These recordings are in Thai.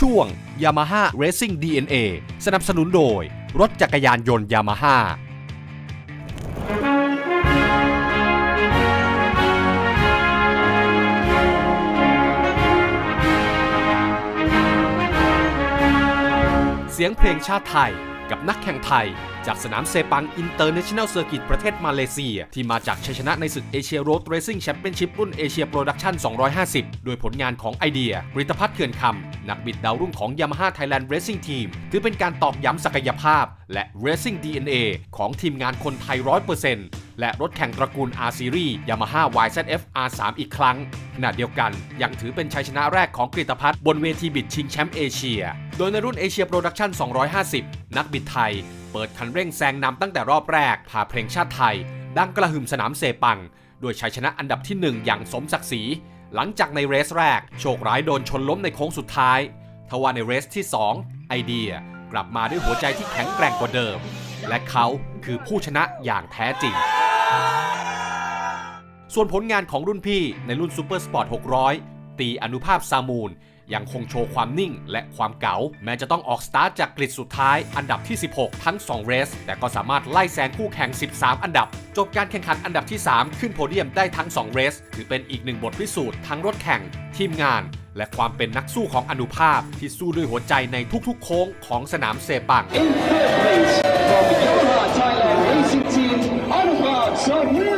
ช่วง Yamaha Racing DNA สนับสนุนโดย รถจักรยานยนต์ Yamaha เสียงเพลงชาติไทย กับนักแข่งไทย จากสนามเซปังอินเตอร์เนชั่นแนลเซอร์กิตประเทศมาเลเซีย ที่มาจากชัยชนะในศึกเอเชียโรดเรซิ่งแชมเปี้ยนชิพรุ่นเอเชียโปรดักชั่น 250 โดยผลงานของไอเดียกริตพัฒน์เขื่อนคำ นักบิดดาวรุ่งของ Yamaha Thailand Racing Team ถือเป็นการตอกย้ำศักยภาพ และ Racing DNA ของทีมงานคนไทย 100%และรถแข่งตระกูล R Series Yamaha YZF R3 อีกครั้ง ขณะเดียวกันยังถือเป็นชัยชนะแรกของกริตพัฒน์บนเวทีบิดชิงแชมป์เอเชีย โดยในรุ่นเอเชียโปรดักชั่น 250 นักบิดไทย เปิดคันเร่งแซงนำตั้งแต่รอบแรก พาเพลงชาติไทย ดังกระหึ่มสนามเซปังโดยชัยชนะอันดับที่ 1 อย่างสมศักดิ์ศรี หลังจากในเรสแรก โชคร้ายโดนชนล้มในโค้งสุดท้ายทว่าในเรสที่ 2 ไอเดีย กลับมาด้วยหัวใจที่แข็งแกร่งกว่าเดิม และเขาคือผู้ชนะอย่างแท้จริง ส่วนผลงานของรุ่นพี่ในรุ่นซูเปอร์สปอร์ต600 ตีอนุภาพซามูน ยังคงโชว์ความนิ่งและความเก๋าแม้จะต้องออกสตาร์ทจากกริดสุดท้ายอันดับที่ 16 ทั้ง 2 เรส แต่ก็สามารถไล่แซงคู่แข่ง 13 อันดับ จบการแข่งขันอันดับที่ 3 ขึ้นโพเดียมได้ทั้ง 2 เรส ถือเป็นอีกหนึ่งบทพิสูจน์ทั้งรถแข่ง ทีมงาน และความเป็นนักสู้ของอนุภาพที่สู้ด้วยหัวใจในทุกๆ โค้งของสนามเซปัง In third place from Yamaha Thailand Racing Team, Anubhav Samuel.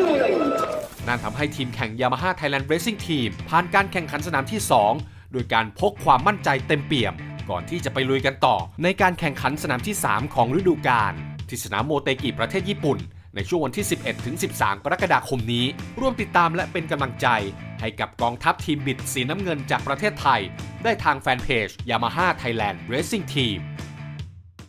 นั่นทำให้ทีมแข่ง Yamaha Thailand Racing Team ผ่านการแข่งขันสนามที่ 2 โดยการพกความมั่นใจเต็มเปี่ยม ก่อนที่จะไปลุยกันต่อ ในการแข่งขันสนามที่ 3 ของฤดูกาลที่สนามโมเตกิประเทศญี่ปุ่น ในช่วงวันที่ 11 ถึง 13 กรกฎาคมนี้ ร่วมติดตามและเป็นกำลังใจ ให้กับกองทัพทีมบิดสีน้ำเงินจากประเทศไทย ได้ทางแฟนเพจ Yamaha Thailand Racing Team